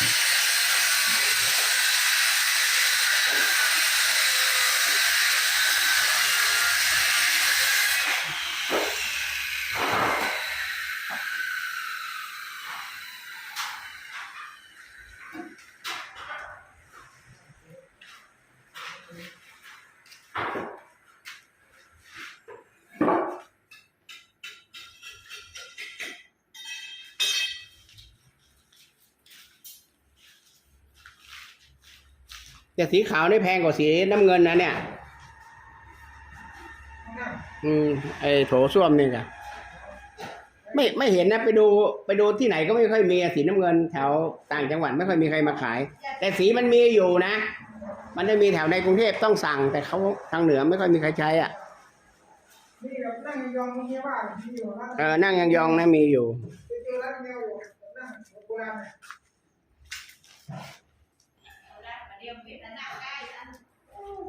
you แต่สีขาวนี่แพงกว่าสีน้ำเงินนะเนี่ย อืมไอโถส้วมนี่กะไม่ไม่เห็นนะไปดูไปดูที่ไหนก็ไม่ค่อยมีอะสีน้ำเงินแถวต่างจังหวัดไม่ค่อยมีใครมาขาย แต่สีมันมีอยู่นะ มันจะมีแถวในกรุงเทพต้องสั่ง แต่เขาทางเหนือไม่ค่อยมีใครใช้อะนี่กับนั่งยองเมื่อกี้ว่าที่อยู่ร้านเออนั่งยองๆนะมีอยู่ ไปเจอร้านแมวนั่งโบราณเนี่ย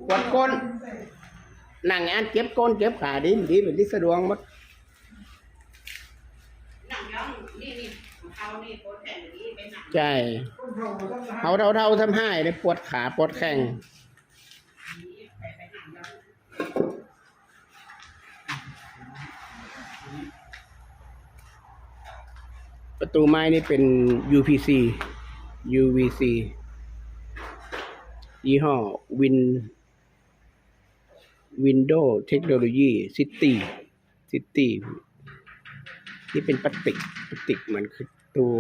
ปวดก้นนั่งอันเจ็บก้นเจ็บขาดีดีเป็นที่สะดวกมดหนังย้องนี่นี่เขานี่โพสต์แต่งนี้เป็นหนังใช่เหาเขาเท่าเท่าทำให้เลยปวดขาปวดแข้งประตูไม้นี่เป็น UPC UVC ยี่ห้อ Win Windows Technology City City นี่เป็นพลาสติกพลาสติกมันคือตัว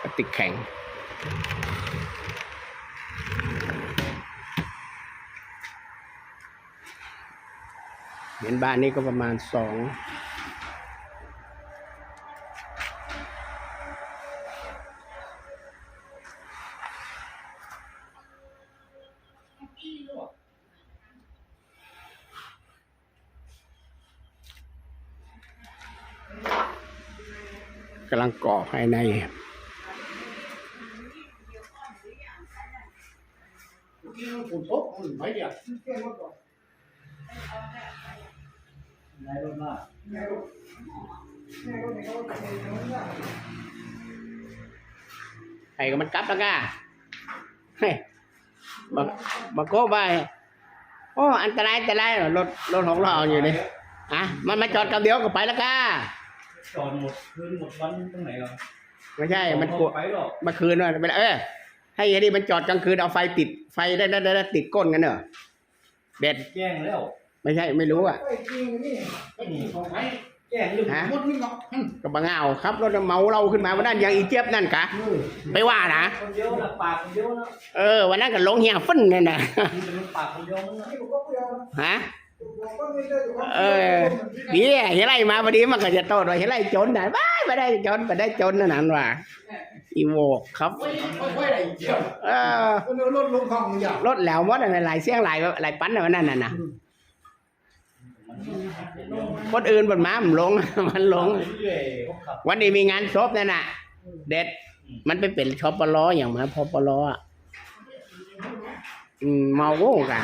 พลาสติกแข็ง เห็นบ้านนี้ก็ประมาณสอง กำลังก่อภายในฝนตกมันไม่เดียวเพื่อนมาก่อนในรถมาแมวแมวเนี่ยเขาจะเป็นน้องว่าไอ้ก็มั นกลับแล้วก้าเฮ้ยมามาโก้ไปโอ้อันตรายอันตรายรถรถของเราอยู่นี่อะมันมาจอดกับเดียวก็ไปแล้วก้าจอดหมดคืนหมดวันตรงไหนอะไม่ใช่มันกลัวไปหรอกเมื่อคืนว่าไปแล้วเออให้ยันนี่มันจอดกลางคืนเอาไฟติดไฟได้ได้ได้ได้ติดก้นกันเหรอเบ็ดแจ้งแล้ว ไม่ใช่ไม่รู้อะ ไอ้จริงนี่ก็หนีของไปแจ้งเรื่องฮะหมดนี่เนาะก็บังเอาครับรถเมาเราขึ้นมาวันนั้นยังอีเจี๊ยบนั่นกะไปว่านะคนเดียวนะปากคนเดียวนะเออวันนั้นก็ลงเหี่ยฟึ่นนั่นน่ะมีแต่มันปากคนเดียวนั่นนะที่ผมก็เพื่อนฮะผมก็ไม่ได้ถูกเออดีอะเห็นไรมาพอดีมันก็จะโตดว่าเห็นไรจนนะไม่ไม่ได้จนไม่ได้จนนั่นนั่นว่าอีโวกครับค่อยๆอะไรเดียวเออคนรถลงคลองอย่างรถแล้วมดอะไรหลายเสียงหลายหลายปั้นน่ะวันนั้นน่ะนะ คนอื่นบนม้ามันลง มันลง วันนี้มีงานศพนั่นน่ะ เด็ด มันไปเป็นชอปปลออย่างมาพอปลออะอืมเมาโง่กะ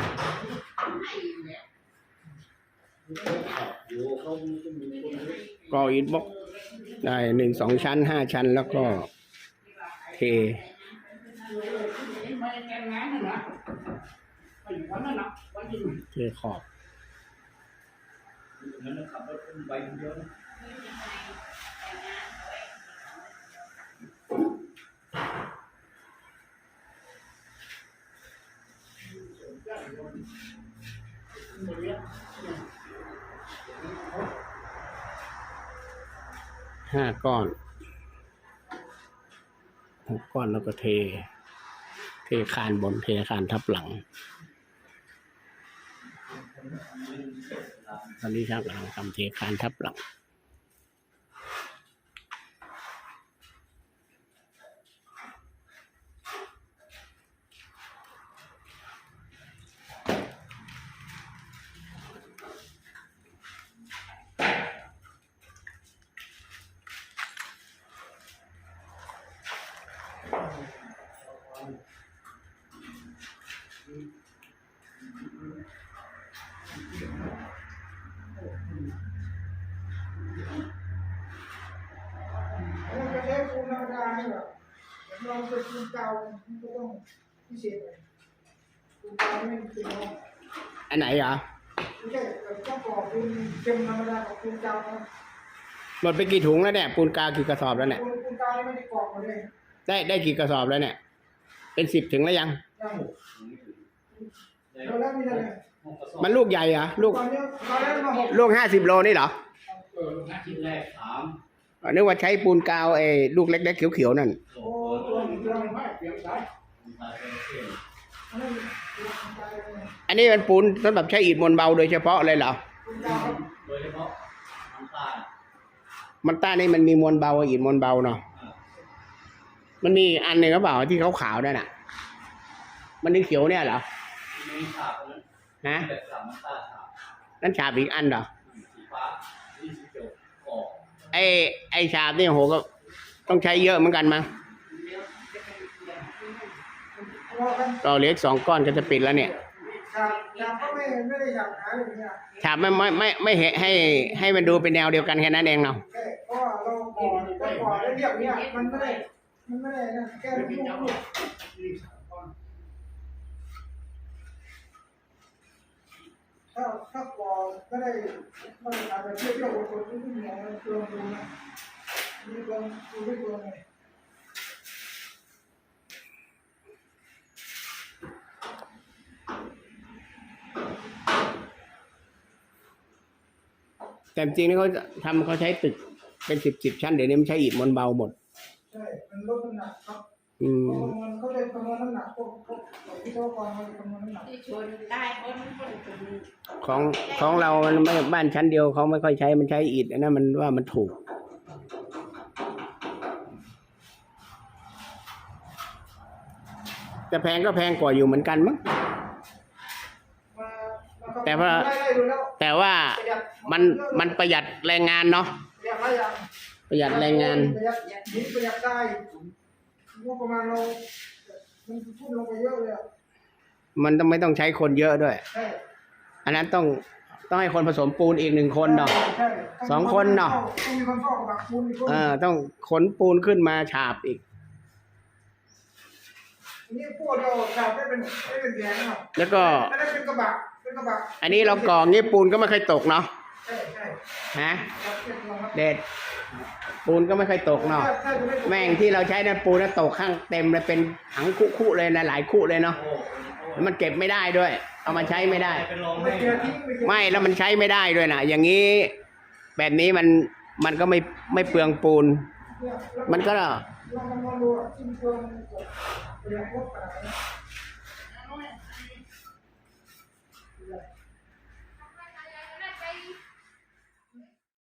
อยู่เขามีก็มีคนเยอะก่ออิฐบล็อกได้หนึ่งสองชั้นห้าชั้นแล้วก็เทเทขอบ นั้นนขับรถไปคนเดียวนะห้าก้อนหกก้อนแล้วก็เท เทคานบนเทคานทับหลัง ตอนนี้ช่างกำลังทำเทคานทับหลัง เราเป็นปูนเก่ามันก็ต้องพิเศษหน่อยปูนเก่าไม่เป็นเราอันไหนเหรอไม่ใช่แบบต้องก่อปูนเค็มธรรมดากับปูนเก่านะหมดไปกี่ถุงแล้วเนี่ยปูนกาวกี่กระสอบแล้วเนี่ยปูนปูนเก่านี่ไม่ได้กรอกมาเลยได้ได้กี่กระสอบแล้วเนี่ย เป็นสิบถึงแล้วยัง ยังเราแล้วมีอะไรมันลูกใหญ่เหรอลูกตอนนี้เราแล้วมาหกลูกห้าสิบโลนี่เหรอเออชิ้นแรกสาม นึกว่าใช้ปูนกาวไอ้ลูกเล็กๆเขียวๆนั่น โอ้ ตัวนี้ตัวนี้ไม่เปลี่ยนสายอันนี้เป็นปูนสำหรับใช้อิฐมวลเบาโดยเฉพาะเลยเหรอ โดยเฉพาะน้ำตาลมันต้านี่มันมีมวลเบาอิฐมวลเบาเนาะ มันมีอันหนึ่งก็เปล่าที่ขาวๆนั่นน่ะ มันนี่เขียวเนี่ยเหรอมีฉาบนั้นฮะแบบสามน้ำตาลฉาบนั่นฉาบอีกอันเหรอสีฟ้าสีเขียวออกไอ้ไอ้ฉาบนี่โหก็ต้องใช้เยอะเหมือนกันมั้ง เพราะกันต่อเหล็กสองก้อนก็จะปิดแล้วเนี่ยฉาบฉาบก็ไม่ไม่ได้ฉาบหนาอย่างเงี้ยฉาบไม่ไม่ไม่ไม่ให้ให้ให้มันดูเป็นแนวเดียวกันแค่นั้นเองเนาะแค่เพราะว่าเราก่อเราก่อได้เรียบเนี่ยมันไม่ได้มันไม่ได้นะแค่ลูกลูกถ้าถ้าก่อไม่ได้ไม่ได้อาจจะเทียบเทียบกับคนที่ไม่มีอะไรลองดูนะนี่ลองดูด้วยตัวไง แต่จริงๆนี่เขาทำเขาใช้ตึกเป็นสิบสิบชั้นเดี๋ยวนี้มันใช้อิฐมวลเบาหมด ใช่มันลดน้ำหนักครับอืมมันเขาจะคำนวณน้ำหนักพวกพวกที่เขากรเขาจะคำนวณน้ำหนักที่ชนได้คนคนคนของของเรามันไม่บ้านชั้นเดียวเขาไม่ค่อยใช้มันใช้อิฐอันนั้นมันว่ามันถูกจะแพงก็แพงกว่าอยู่เหมือนกันมั้งมามา แต่ว่าแต่ว่ามันมันประหยัดแรงงานเนาะประหยัดแรงงานประหยัดหินประหยัดได้งบประมาณเรามันทุ่มลงไปเยอะเลยมันต้องไม่ต้องใช้คนเยอะด้วย อันนั้นต้องต้องให้คนผสมปูนอีกหนึ่งคนเนาะสองคนเนาะเออ ต้องขนปูนขึ้นมาฉาบอีกนี่พวกเดียวฉาบได้เป็นได้เป็นแผงเนาะแล้วก็อันนั้เป็นกระบะ เป็นกระบะอันนี้เราก่องี้ปูนก็ไม่ค่อยตกเนาะใช่ใช่ฮะครับเรียบร้อยครับเด็ด ปูนก็ไม่ค่อยตกเนาะแม่งที่เราใช้นั่นปูนน่ะตกข้างเต็มเลยเป็นถังคุๆเลยนะหลายคุเลยเนาะแล้วมันเก็บไม่ได้ด้วย เอามาใช้ไม่ได้ เป็นรองไม่ให้เกลือทิ้งไม่เกลือไม่แล้วมันใช้ไม่ได้ด้วยนะอย่างนี้แบบนี้มันมันก็ไม่ไม่เปลืองปูน เนี่ยมันก็ ลองคำนวณดูอะชิ้นเกลือมันจะประหยัดงบขนาดไหน